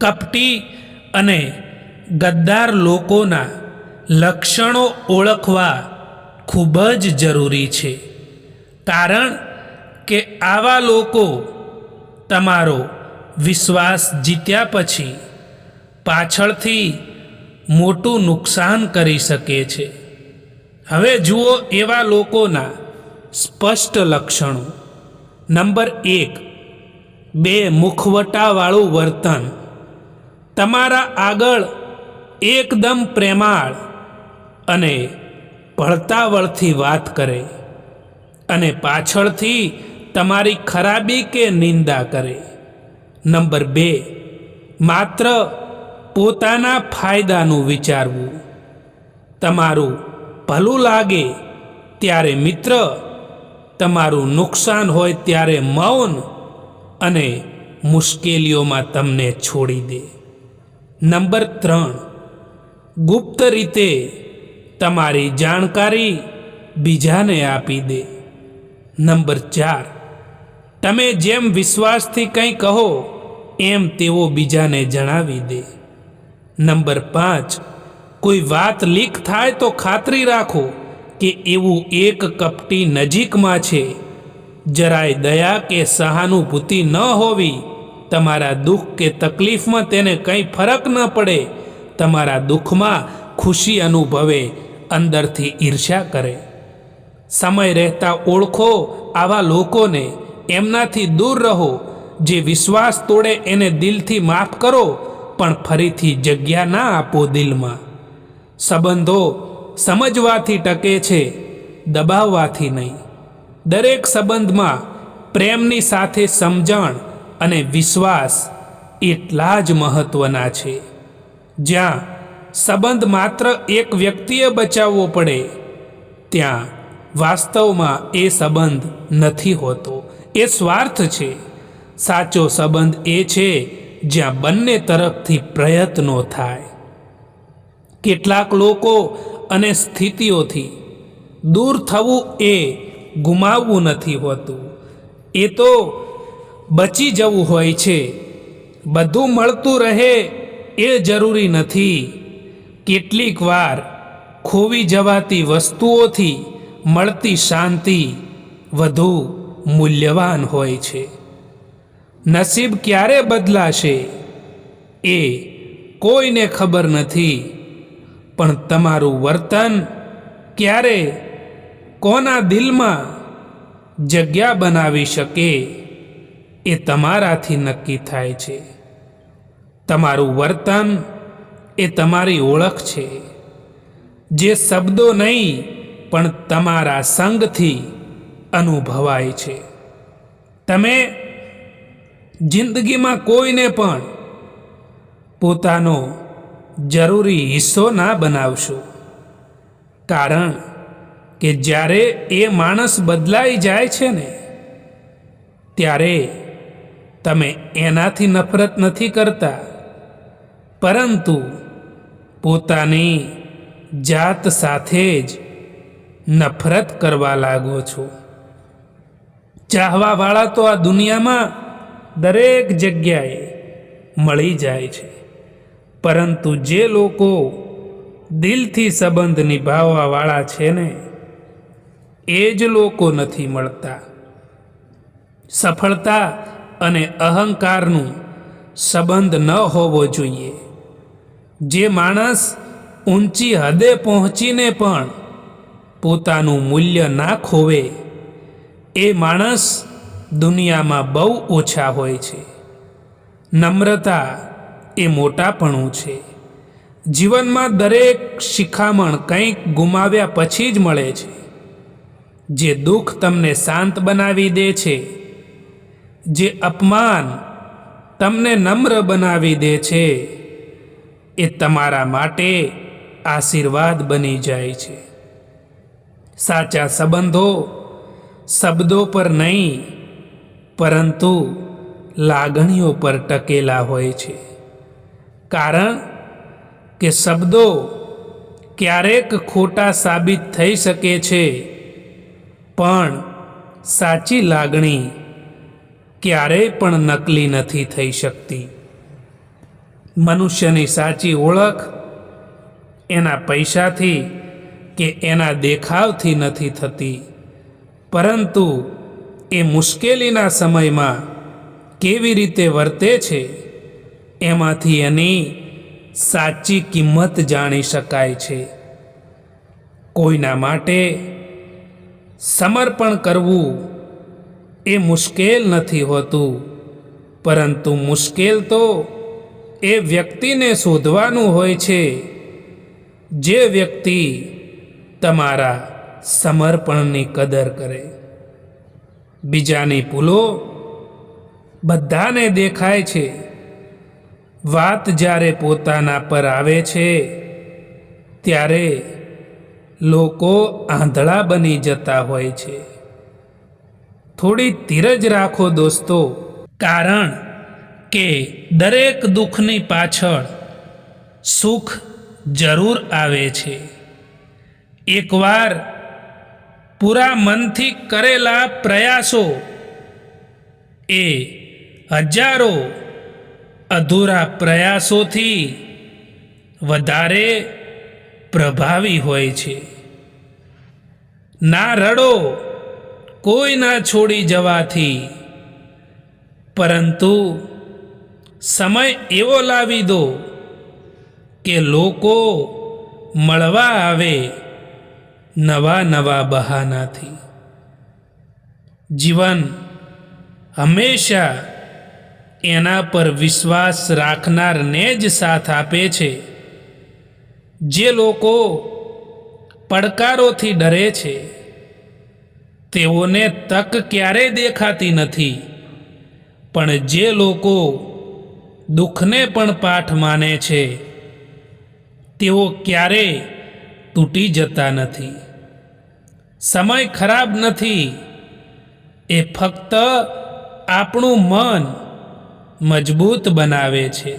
કપટી અને ગદ્દાર લોકોના લક્ષણો ઓળખવા ખૂબ જ જરૂરી છે. કારણ કે આવા લોકો તમારો વિશ્વાસ જીત્યા પછી પાછળથી મોટું નુકસાન કરી શકે છે. હવે જુઓ એવા લોકોના સ્પષ્ટ લક્ષણો. નંબર એક, બે મુખવટાવાળું વર્તન. તમારા આગળ એકદમ પ્રેમાળ અને ભળતાવળથી વાત કરે અને પાછળથી તમારી ખરાબી કે નિંદા કરે. નંબર બે, માત્ર પોતાના ફાયદાનું વિચારવું. તમારું ભલું લાગે ત્યારે મિત્ર, તમારું નુકસાન હોય ત્યારે મૌન અને મુશ્કેલીઓમાં તમને છોડી દે. નંબર ત્રણ. ગુપ્ત રીતે તમારી જાણકારી બીજાને આપી દે. નંબર ચાર. તમે જેમ વિશ્વાસથી કંઈ કહો, એમ તેઓ બીજાને જણાવી દે. નંબર પાંચ. કોઈ વાત લીક થાય તો ખાતરી રાખો કે એવું એક કપટી નજીકમાં છે. જરાય દયા કે સહાનુભૂતિ ન હોવી તમારા દુઃખ કે તકલીફમાં તેને કંઈ ફરક ન પડે, તમારા દુઃખમાં ખુશી અનુભવે, અંદરથી ઈર્ષ્યા કરે. સમય રહેતા ઓળખો આવા લોકોને, એમનાથી દૂર રહો, જે વિશ્વાસ તોડે એને દિલથી માફ કરો, પણ ફરીથી જગ્યા ના આપો દિલમાં. સંબંધો સમજવાથી ટકે છે, દબાવવાથી નહીં. દરેક સંબંધમાં પ્રેમની સાથે સમજણ અને વિશ્વાસ એટલા જ મહત્વના છે. જ્યાં સંબંધ માત્ર એક વ્યક્તિએ બચાવવો પડે, ત્યાં વાસ્તવમાં એ સંબંધ નથી હોતો. એ સ્વાર્થ છે. સાચો સંબંધ એ છે જ્યાં બંને તરફથી પ્રયત્નો થાય. કેટલાક લોકો અને સ્થિતિઓથી દૂર થવું એ ગુમાવવું નથી હોતું. એ તો બચી જવું હોય છે. બધું મળતું રહે એ જરૂરી નથી. કેટલીક વાર ખોવી જવાતી વસ્તુઓથી મળતી શાંતિ વધુ મૂલ્યવાન હોય છે. નસીબ ક્યારે બદલાશે એ કોઈને ખબર નથી. પણ તમારું વર્તન ક્યારે કોના દિલમાં જગ્યા બનાવી શકે? એ તમારાથી નક્કી થાય છે. તમારું વર્તન એ તમારી ઓળખ છે. જે શબ્દો નહીં, પણ તમારા સંગથી અનુભવાય છે. તમે જિંદગીમાં કોઈને પણ પોતાનો જરૂરી હિસ્સો ના બનાવશો. કારણ કે જ્યારે એ માણસ બદલાઈ જાય છે ને, ત્યારે તમે એનાથી નફરત નથી કરતા. પરંતુ પોતાની જાત સાથે જ નફરત કરવા લાગો છો. ચાહવાવાળા તો આ દુનિયામાં દરેક જગ્યાએ મળી જાય છે. પરંતુ જે લોકો દિલથી સંબંધ નિભાવવાવાળા છે ને, એ જ લોકો નથી મળતા. સફળતા અને અહંકારનું સંબંધ ન હોવો જોઈએ. જે માણસ ઊંચી હદે પહોંચીને પણ પોતાનું મૂલ્ય ના ખોવે, એ માણસ દુનિયામાં બહુ ઓછા હોય છે. નમ્રતા એ મોટાપણું છે. જીવનમાં દરેક શિખામણ કંઈક ગુમાવ્યા પછી જ મળે છે. જે દુઃખ તમને શાંત બનાવી દે છે જે અપમાન તમને નમ્ર બનાવી દે છે, એ તમારા માટે આશીર્વાદ બની જાય છે. સાચા સંબંધો શબ્દો પર નહીં, પરંતુ લાગણીઓ પર ટકેલા હોય છે. કારણ કે શબ્દો ક્યારેક ખોટા સાબિત થઈ શકે છે, પણ સાચી લાગણી ક્યારેય પણ નકલી નથી થઈ શકતી. મનુષ્યની સાચી ઓળખ એના પૈસાથી કે એના દેખાવથી નથી થતી. પરંતુ એ મુશ્કેલીના સમયમાં કેવી રીતે વર્તે છે, એમાંથી એની સાચી કિંમત જાણી શકાય છે. કોઈના માટે સમર્પણ કરવું એ મુશ્કેલ નથી હોતું. પરંતુ મુશ્કેલ તો એ વ્યક્તિને શોધવાનું હોય છે. જે વ્યક્તિ તમારા સમર્પણની કદર કરે. બીજાની ભૂલો બધાને દેખાય છે. વાત જ્યારે પોતાના પર આવે છે, ત્યારે લોકો આંધળા બની જતા હોય છે. થોડી ધીરજ રાખો દોસ્તો. કારણ કે દરેક દુઃખની પાછળ સુખ જરૂર આવે છે. એકવાર પૂરા મનથી કરેલા પ્રયાસો એ હજારો અધૂરા પ્રયાસોથી વધારે પ્રભાવી હોય છે. ના રડો કોઈ ના છોડી જવાથી. પરંતુ સમય એવો લાવી દો કે લોકો મળવા આવે નવા નવા બહાનાથી. જીવન હંમેશા એના પર વિશ્વાસ રાખનારને જ સાથ આપે છે. જે લોકો પડકારોથી ડરે છે. તેઓને તક ક્યારેય દેખાતી નથી. પણ જે લોકો દુઃખને પણ પાઠ માને છે, તેઓ ક્યારેય તૂટી જતા નથી. સમય ખરાબ નથી, એ ફક્ત આપણું મન મજબૂત બનાવે છે.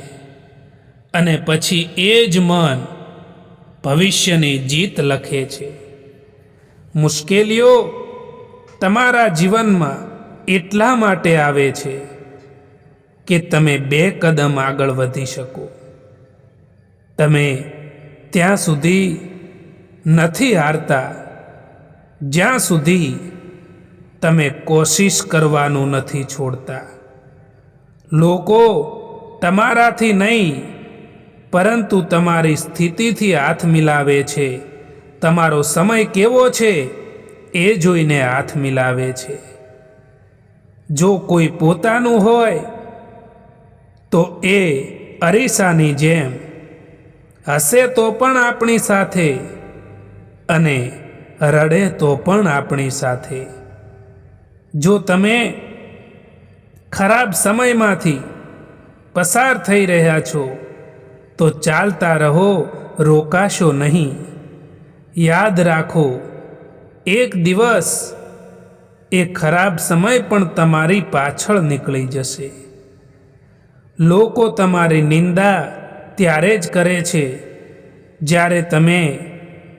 અને પછી એ જ મન ભવિષ્યની જીત લખે છે. મુશ્કેલીઓ તમારા જીવનમાં એટલા માટે આવે છે કે તમે બે કદમ આગળ વધી શકો. તમે ત્યાં સુધી નથી હારતા, જ્યાં સુધી તમે કોશિશ કરવાનું નથી છોડતા. લોકો તમારાથી નહીં, પરંતુ તમારી સ્થિતિથી હાથ મિલાવે છે. તમારો સમય કેવો છે એ જોઈને હાથ મિલાવે છે. જો કોઈ પોતાનું હોય, તો એ અરીસાની જેમ હસે તો પણ આપણી સાથે અને રડે તો પણ આપણી સાથે. જો તમે ખરાબ સમયમાંથી પસાર થઈ રહ્યા છો, તો ચાલતા રહો, રોકાશો નહીં. યાદ રાખો એક દિવસ, એ ખરાબ સમય પણ તમારી પાછળ નીકળી જશે. લોકો તમારી નિંદા ત્યારે જ કરે છે, જ્યારે તમે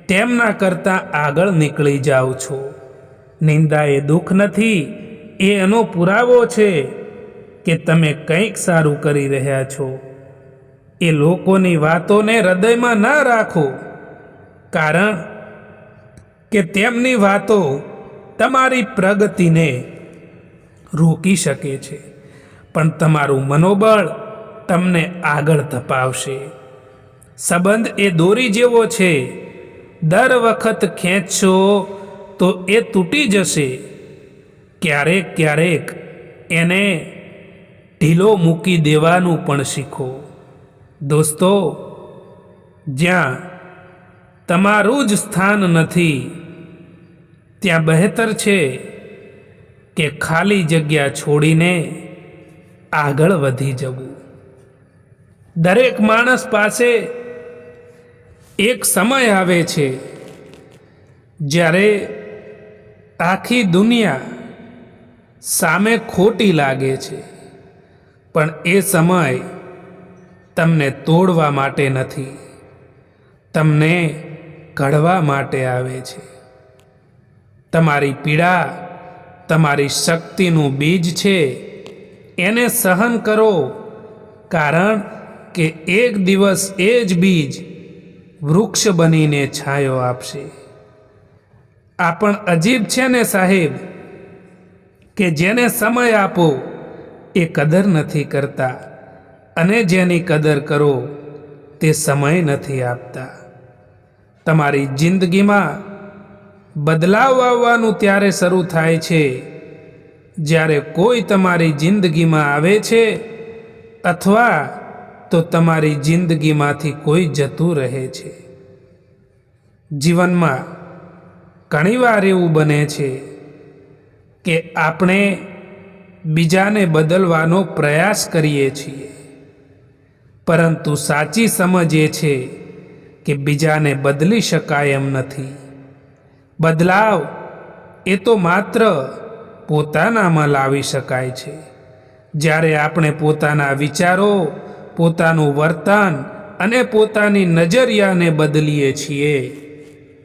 તેમના કરતાં આગળ નીકળી જાઓ છો. નિંદા એ દુઃખ નથી, એ એનો પુરાવો છે કે તમે કંઈક સારું કરી રહ્યા છો. એ લોકોની વાતોને હૃદયમાં ના રાખો, કારણ કે તેમની વાતો તમારી પ્રગતિને રોકી શકે છે. પણ તમારું મનોબળ તમને આગળ ધપાવશે. સંબંધ એ દોરી જેવો છે. દર વખત ખેંચશો તો એ તૂટી જશે. ક્યારેક ક્યારેક એને ઢીલો મૂકી દેવાનું પણ શીખો. દોસ્તો, જ્યાં તમારું જ સ્થાન નથી. ત્યાં બહેતર છે કે ખાલી જગ્યા છોડીને આગળ વધી જવું. દરેક માણસ પાસે એક સમય આવે છે જ્યારે આખી દુનિયા સામે ખોટી લાગે છે, પણ એ સમય તમને તોડવા માટે નથી. તમને ઘડવા માટે આવે છે. તમારી પીડા, તમારી શક્તિનું બીજ છે. એને સહન કરો, કારણ કે એક દિવસ એ જ બીજ વૃક્ષ બનીને છાંયો આપશે. આ પણ અજીબ છે ને સાહેબ, કે જેને સમય આપો એ કદર નથી કરતા, અને જેની કદર કરો તે સમય નથી આપતા. તમારી જિંદગીમાં બદલાવ આવવાનું ત્યારે શરૂ થાય છે. જ્યારે કોઈ તમારી જિંદગીમાં આવે છે અથવા તો તમારી જિંદગીમાંથી કોઈ જતું રહે છે. જીવનમાં ઘણીવાર એવું બને છે કે આપણે બીજાને બદલવાનો પ્રયાસ કરીએ છીએ. પરંતુ સાચી સમજ એ છે કે બીજાને બદલી શકાય એમ નથી. બદલાવ એ તો માત્ર પોતાનામાં લાવી શકાય છે. જ્યારે આપણે પોતાના વિચારો, પોતાનું વર્તન અને પોતાની નજરિયાને બદલીએ છીએ,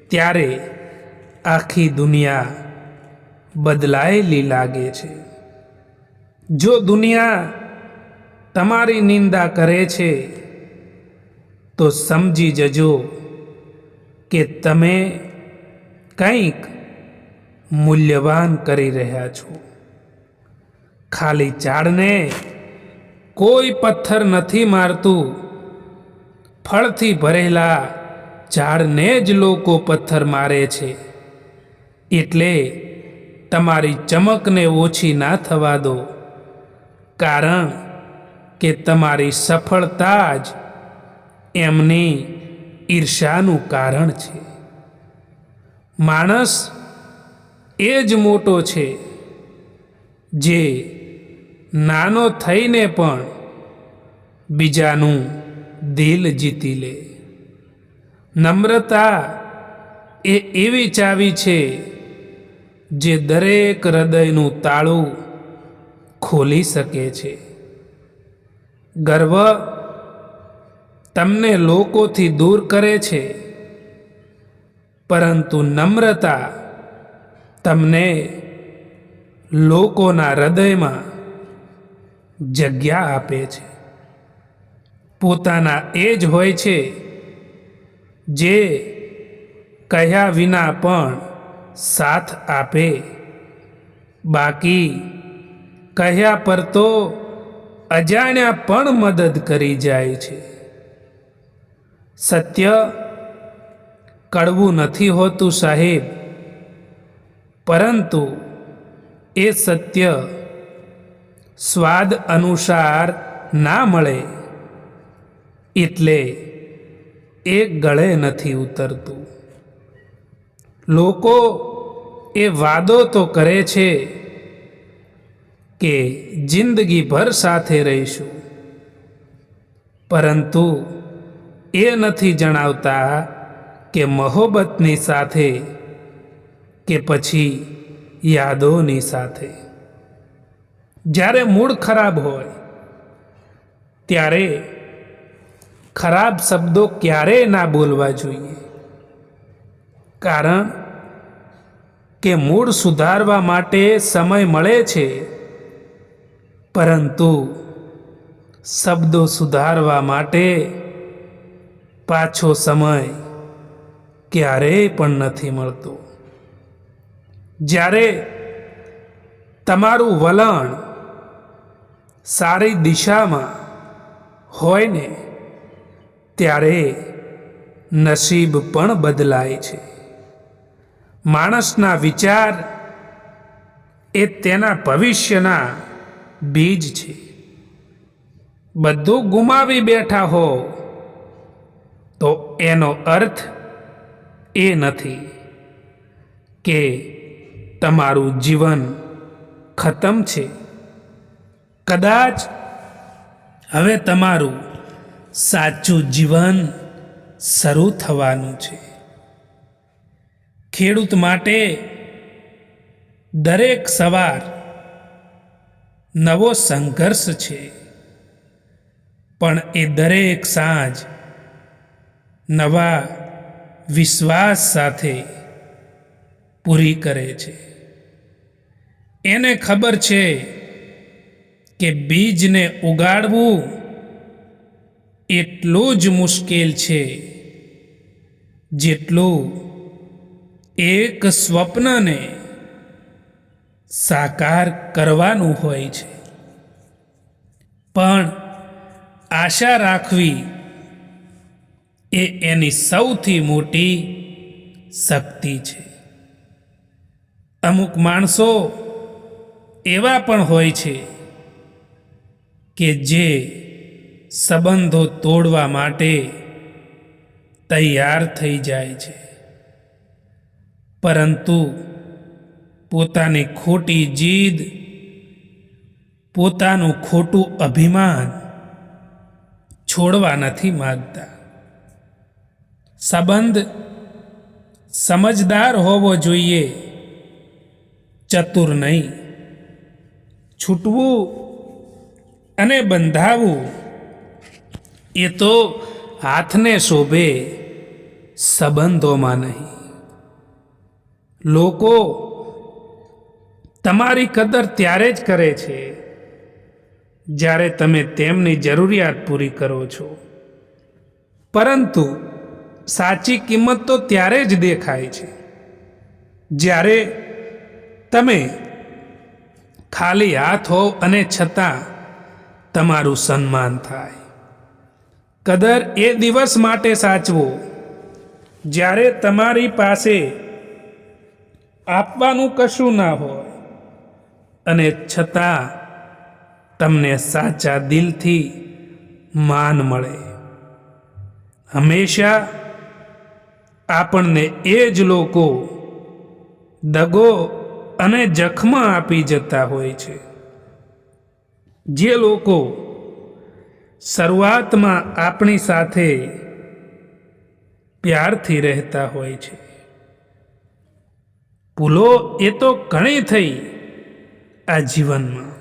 ત્યારે આખી દુનિયા બદલાયેલી લાગે છે. જો દુનિયા તમારી નિંદા કરે છે તો સમજી જજો કે તમે કંઈક મૂલ્યવાન કરી રહ્યા છો. ખાલી ઝાડને કોઈ પથ્થર નથી મારતું. ફળથી ભરેલા ઝાડને જ લોકો પથ્થર મારે છે. એટલે તમારી ચમકને ઓછી ના થવા દો. કારણ કે તમારી સફળતા જ એમની ઈર્ષાનું કારણ છે. માણસ એ જ મોટો છે, જે નાનો થઈને પણ બીજાનું દિલ જીતી લે. નમ્રતા એ એવી ચાવી છે, જે દરેક હૃદયનું તાળું ખોલી શકે છે. ગર્વ તમને લોકોથી દૂર કરે છે. પરંતુ નમ્રતા તમને લોકોના હૃદયમાં જગ્યા આપે છે. પોતાના એ જ હોય છે જે કહ્યા વિના પણ સાથ આપે. બાકી કહ્યા પર તો અજાણ્યા પણ મદદ કરી જાય છે. સત્ય કડવું નથી હોતું સાહેબ. પરંતુ એ સત્ય સ્વાદ અનુસાર ના મળે એટલે એ ગળે નથી ઉતરતું. લોકો એ વાદો તો કરે છે કે જિંદગીભર સાથે રહીશું. પરંતુ એ નથી જણાવતા કે મહોબતની સાથે કે પછી યાદોની સાથે. જ્યારે મૂડ ખરાબ હોય, ત્યારે ખરાબ શબ્દો ક્યારેય ના બોલવા જોઈએ. કારણ કે મૂળ સુધારવા માટે સમય મળે છે, પરંતુ શબ્દો સુધારવા માટે પાછો સમય ક્યારેય પણ નથી મળતો. જ્યારે તમારું વલણ સારી દિશામાં હોય ને, ત્યારે નસીબ પણ બદલાય છે. માણસના વિચાર એ તેના ભવિષ્યના બીજ છે. બધું ગુમાવી બેઠા હો એનો અર્થ એ નથી કે તમારું જીવન ખતમ છે. કદાચ હવે તમારું સાચું જીવન શરૂ થવાનું છે. ખેડૂત માટે દરેક સવાર નવો સંઘર્ષ છે. પણ એ દરેક સાંજ નવા વિશ્વાસ સાથે પૂરી કરે છે. એને ખબર છે કે બીજને ઉગાડવું એટલું જ મુશ્કેલ છે જેટલું એક સ્વપ્નને સાકાર કરવાનું હોય છે. પણ આશા રાખવી એ એની સૌથી મોટી શક્તિ છે. અમુક માણસો એવા પણ હોય છે કે જે સંબંધો તોડવા માટે તૈયાર થઈ જાય છે. પરંતુ પોતાની ખોટી જીદ, પોતાનું ખોટું અભિમાન છોડવા નથી માગતા. સંબંધ સમજદાર હોવો જોઈએ. ચતુર નહીં. છૂટવું અને બંધાવવું એ તો હાથને શોભે સંબંધોમાં નહીં. લોકો તમારી કદર ત્યારે જ કરે છે જ્યારે તમે તેમની જરૂરિયાત પૂરી કરો છો. પરંતુ સાચી કિંમત તો ત્યારે જ દેખાય છે. જ્યારે તમે ખાલી હાથ હોવ અને છતાં તમારું સન્માન થાય. કદર એ દિવસ માટે સાચવો. જ્યારે તમારી પાસે આપવાનું કશું ના હોય અને છતાં તમને સાચા દિલથી માન મળે. હંમેશા આપણને એ જ લોકો દગો અને જખમ આપી જતા હોય છે. જે લોકો શરૂઆતમાં આપણી સાથે પ્યારથી રહેતા હોય છે. ભૂલો એ તો ઘણી થઈ આ જીવનમાં.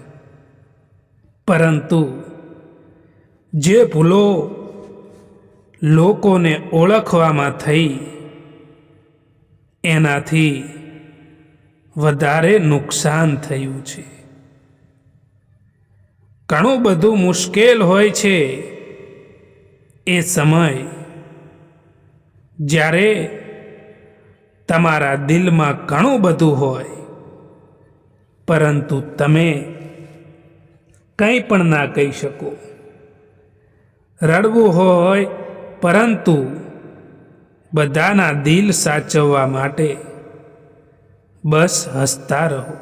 પરંતુ જે ભૂલો લોકોને ઓળખવામાં થઈ એનાથી વધારે નુકસાન થયું છે. ઘણું બધું મુશ્કેલ હોય છે એ સમય જ્યારે તમારા દિલમાં ઘણું બધું હોય, પરંતુ તમે કંઈ પણ ના કહી શકો. રડવું હોય પરંતુ બધાના દિલ સાચવવા માટે બસ હસતા રહો.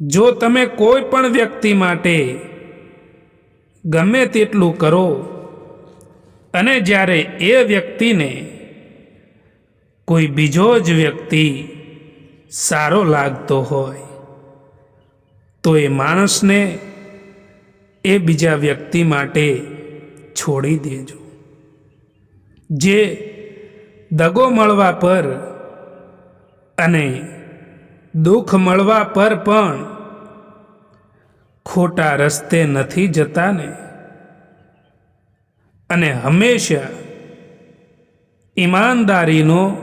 જો તમે કોઈ પણ વ્યક્તિ માટે ગમે તેટલું કરો અને જ્યારે એ વ્યક્તિને કોઈ બીજો જ વ્યક્તિ સારો લાગતો હોય, તો એ માણસને એ બીજા વ્યક્તિ માટે છોડી દેજો. જે દગો મળવા પર અને દુઃખ મળવા પર પણ ખોટા રસ્તે નથી જતા ને અને હંમેશા ઈમાનદારીનો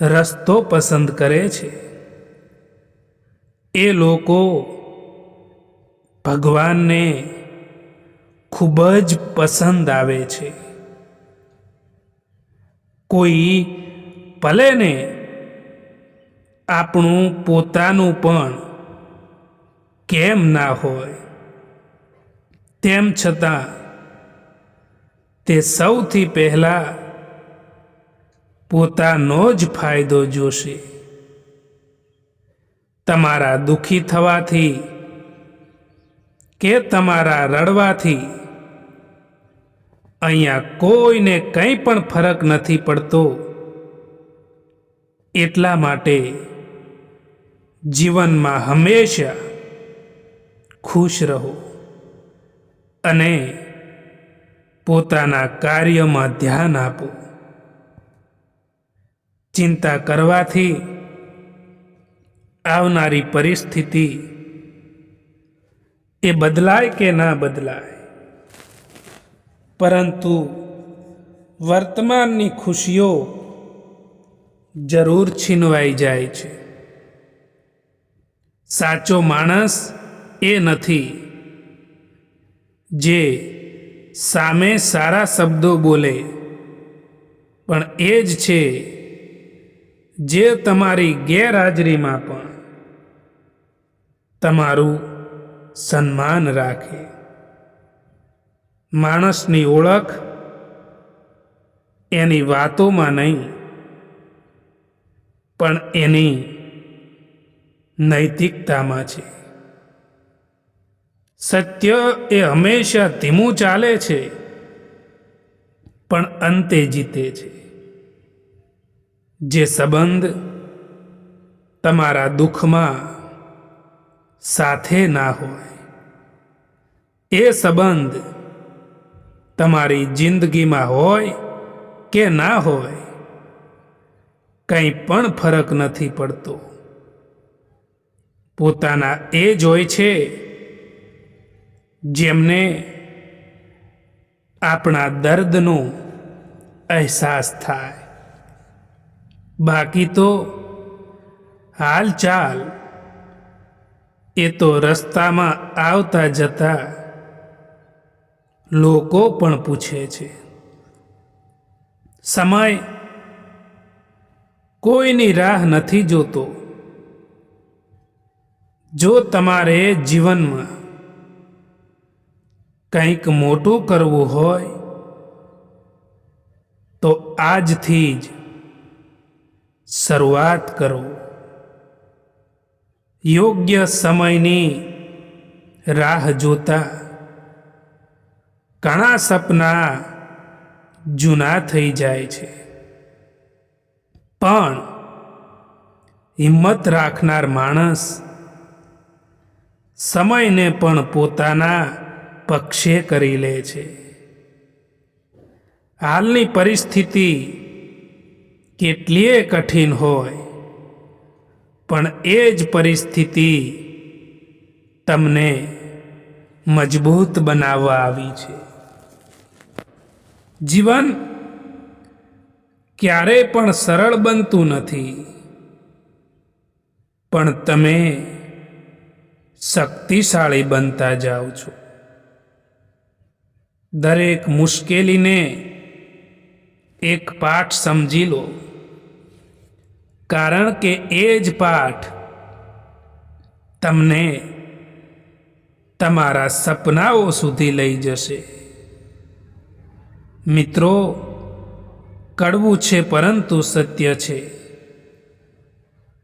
રસ્તો પસંદ કરે છે. એ લોકો ભગવાનને ખૂબ જ પસંદ આવે છે. કોઈ ભલે ને આપણું પોતાનું પણ કેમ ના હોય, તેમ છતાં તે સૌથી પહેલાં પોતાનો જ ફાયદો જોશે. તમારા દુઃખી થવાથી કે તમારા રડવાથી અહીંયા કોઈને કંઈ પણ ફરક નથી પડતો. એટલા માટે જીવનમાં હંમેશા ખુશ રહો અને પોતાના કાર્યમાં ધ્યાન આપો. ચિંતા કરવાથી આવનારી પરિસ્થિતિ એ બદલાય કે ના બદલાય? પરંતુ વર્તમાનની ખુશીઓ જરૂર છીનવાઈ જાય છે. સાચો માણસ એ નથી જે સામે સારા શબ્દો બોલે, પણ એ જ છે જે તમારી ગેરહાજરીમાં પણ તમારું સન્માન રાખે. માણસની ઓળખ એની વાતોમાં નહીં, પણ એની નૈતિકતામાં છે. સત્ય એ હંમેશા ધીમું ચાલે છે, પણ અંતે જીતે છે. જે સંબંધ તમારા દુઃખમાં સાથે ના હોય, એ સંબંધ તમારી જિંદગીમાં હોય કે ના હોય, કંઈ પણ ફરક નથી પડતો. પોતાના એ જ હોય છે જેમને આપણા દર્દનો અહેસાસ થાય. બાકી તો હાલચાલ એ તો રસ્તામાં આવતા જતા લોકો પણ પૂછે છે. સમય કોઈની રાહ નથી જોતો. જો તમારે જીવનમાં કંઈક મોટું કરવું હોય, તો આજથી જ શરૂઆત કરો. યોગ્ય સમયની રાહ જોતા ઘણા સપના જૂના થઈ જાય છે. પણ હિંમત રાખનાર માણસ સમયને પણ પોતાના પક્ષે કરી લે છે. હાલની પરિસ્થિતિ કેટલીય કઠિન હોય, પણ એ જ પરિસ્થિતિ તમને મજબૂત બનાવવા આવી છે. જીવન ક્યારેય પણ સરળ બનતું નથી. પણ તમે શક્તિશાળી બનતા જાઓ છો. દરેક મુશ્કેલીને એક પાઠ સમજી લો. કારણ કે એ જ પાઠ તમને તમારા સપનાઓ સુધી લઈ જશે. મિત્રો, કડવું છે પરંતુ સત્ય છે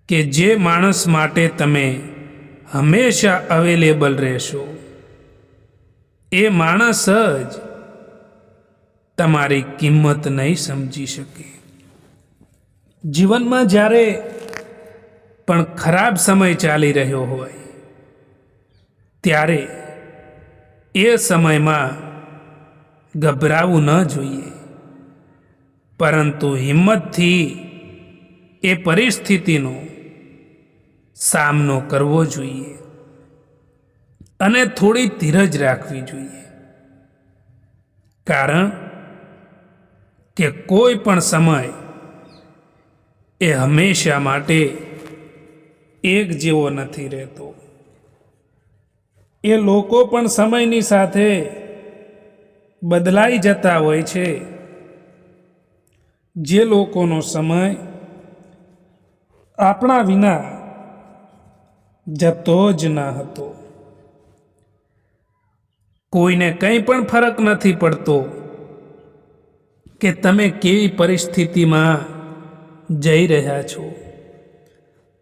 કે જે માણસ માટે તમે હંમેશા અવેલેબલ રહેશો, એ માણસ જ તમારી કિંમત નહીં સમજી શકે. જીવનમાં જ્યારે પણ ખરાબ સમય ચાલી રહ્યો હોય, ત્યારે એ સમયમાં ગભરાવું ન જોઈએ. પરંતુ હિંમતથી એ પરિસ્થિતિનો સામનો કરવો જોઈએ અને થોડી ધીરજ રાખવી જોઈએ. કારણ કે કોઈ પણ સમય એ હંમેશા માટે એક જેવો નથી રહેતો. એ લોકો પણ સમયની સાથે બદલાઈ જતા હોય છે. જે લોકોનો સમય આપણા વિના જતો જ ન હતો. કોઈને કંઈ પણ ફરક નથી પડતો કે તમે કેવી પરિસ્થિતિમાં જઈ રહ્યા છો.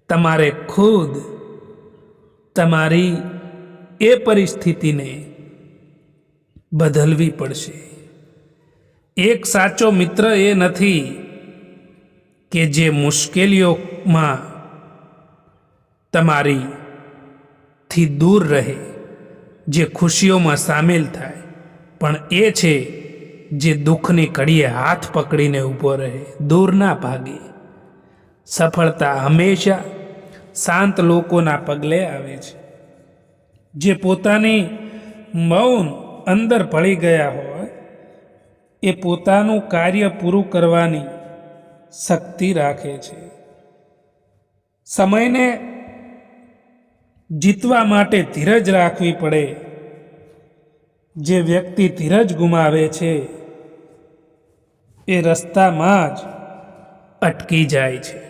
તમારે ખુદ તમારી એ પરિસ્થિતિને બદલવી પડશે. એક સાચો મિત્ર એ નથી કે જે મુશ્કેલીઓમાં તમારી થી દૂર રહે, જે ખુશીઓમાં સામેલ થાય, પણ એ છે જે દુઃખની કડીએ હાથ પકડીને ઊભો રહે, દૂર ના ભાગે. સફળતા હંમેશા શાંત લોકોના પગલે આવે છે. જે પોતાની મૌન અંદર ભળી ગયા હોય, એ પોતાનું કાર્ય પૂરું કરવાની શક્તિ રાખે છે. સમયને જીતવા માટે ધીરજ રાખવી પડે. જે વ્યક્તિ ધીરજ ગુમાવે છે, એ રસ્તામાં જ અટકી જાય છે.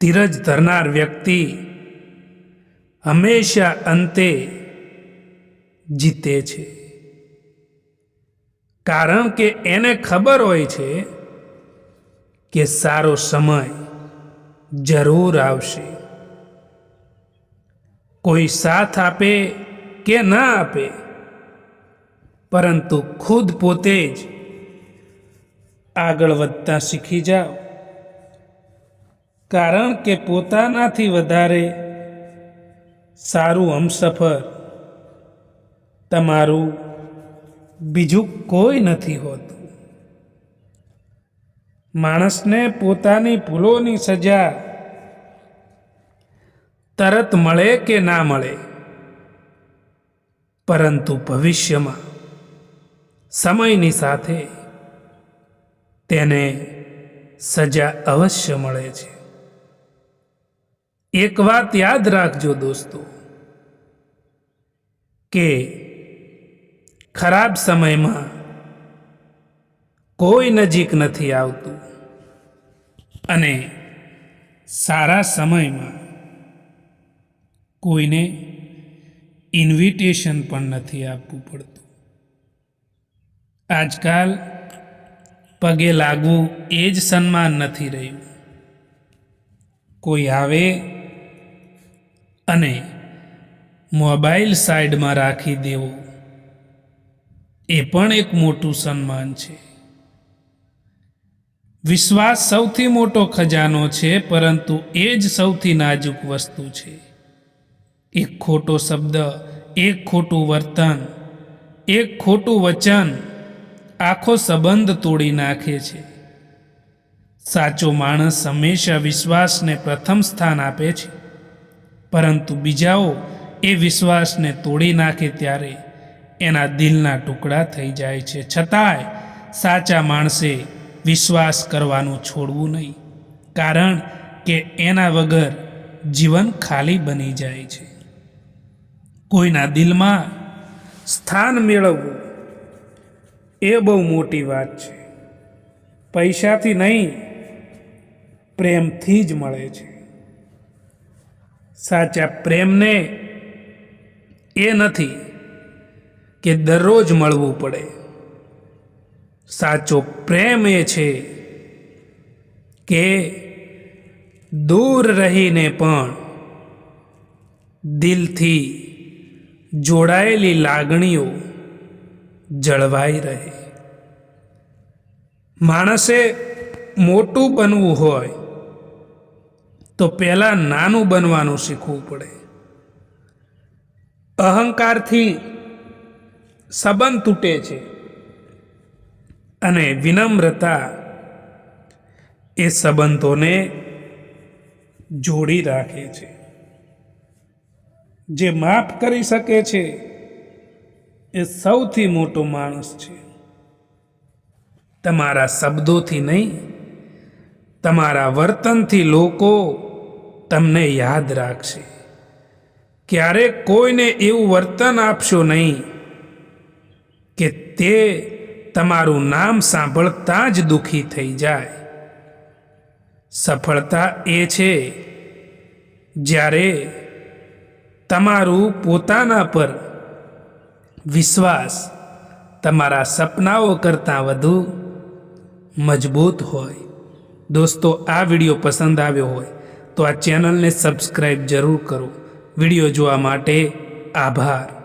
ધીરજ ધરનાર વ્યક્તિ હંમેશા અંતે જીતે છે. કારણ કે એને ખબર હોય છે કે સારો સમય જરૂર આવશે. કોઈ સાથ આપે કે ના આપે, પરંતુ ખુદ પોતે જ આગળ વધતા શીખી જાઓ. કારણ કે પોતાનાથી વધારે સારું હમસફર તમારું બીજું કોઈ નથી હોતું. માણસને પોતાની ભૂલોની સજા તરત મળે કે ના મળે, પરંતુ ભવિષ્યમાં સમયની સાથે તેને સજા અવશ્ય મળે છે. એક વાત યાદ રાખજો દોસ્તો, કે ખરાબ સમયમાં કોઈ નજીક નથી આવતું. અને સારા સમયમાં કોઈને ઇન્વિટેશન પણ નથી આપવું પડતું. આજકાલ પગે લાગવું એ જ સન્માન નથી રહ્યું. કોઈ આવે અને મોબાઈલ સાઈડમાં રાખી દેવો. એ પણ એક મોટું સન્માન છે. વિશ્વાસ સૌથી મોટો ખજાનો છે, પરંતુ એ જ સૌથી નાજુક વસ્તુ છે. એક ખોટો શબ્દ, એક ખોટું વર્તન, એક ખોટું વચન આખો સંબંધ તોડી નાખે છે. સાચો માણસ હંમેશા વિશ્વાસને પ્રથમ સ્થાન આપે છે, પરંતુ બીજાઓ એ વિશ્વાસને તોડી નાખે ત્યારે એના દિલના ટુકડા થઈ જાય છે. છતાંય સાચા માણસે વિશ્વાસ કરવાનું છોડવું નહીં, કારણ કે એના વગર જીવન ખાલી બની જાય છે. કોઈના દિલમાં સ્થાન મેળવવું એ બહુ મોટી વાત છે. પૈસાથી નહીં, પ્રેમથી જ મળે છે. સાચા પ્રેમને એ નથી કે દરરોજ મળવું પડે. સાચો પ્રેમ એ છે કે દૂર રહીને પણ દિલથી જોડાયેલી લાગણીઓ જળવાઈ રહે. માણસે મોટું બનવું હોય તો પહેલાં નાનું બનવાનું શીખવું પડે. અહંકારથી સંબંધ તૂટે છે. અને વિનમ્રતા એ સંબંધોને જોડી રાખે છે. જે માફ કરી શકે છે એ સૌથી મોટો માણસ છે. તમારા શબ્દોથી નહીં, તમારા વર્તનથી લોકો તમને યાદ રાખશે. ક્યારેક કોઈને એવું વર્તન આપશો નહીં તે તમારું નામ સાંભળતા જ દુઃખી થઈ જાય. સફળતા એ છે, જ્યારે તમારું પોતાના પર વિશ્વાસ તમારા સપનાઓ કરતાં વધુ મજબૂત હોય. દોસ્તો, આ વીડિયો પસંદ આવ્યો હોય તો આ ચેનલને સબસ્ક્રાઈબ જરૂર કરો. વીડિયો જોવા માટે આભાર.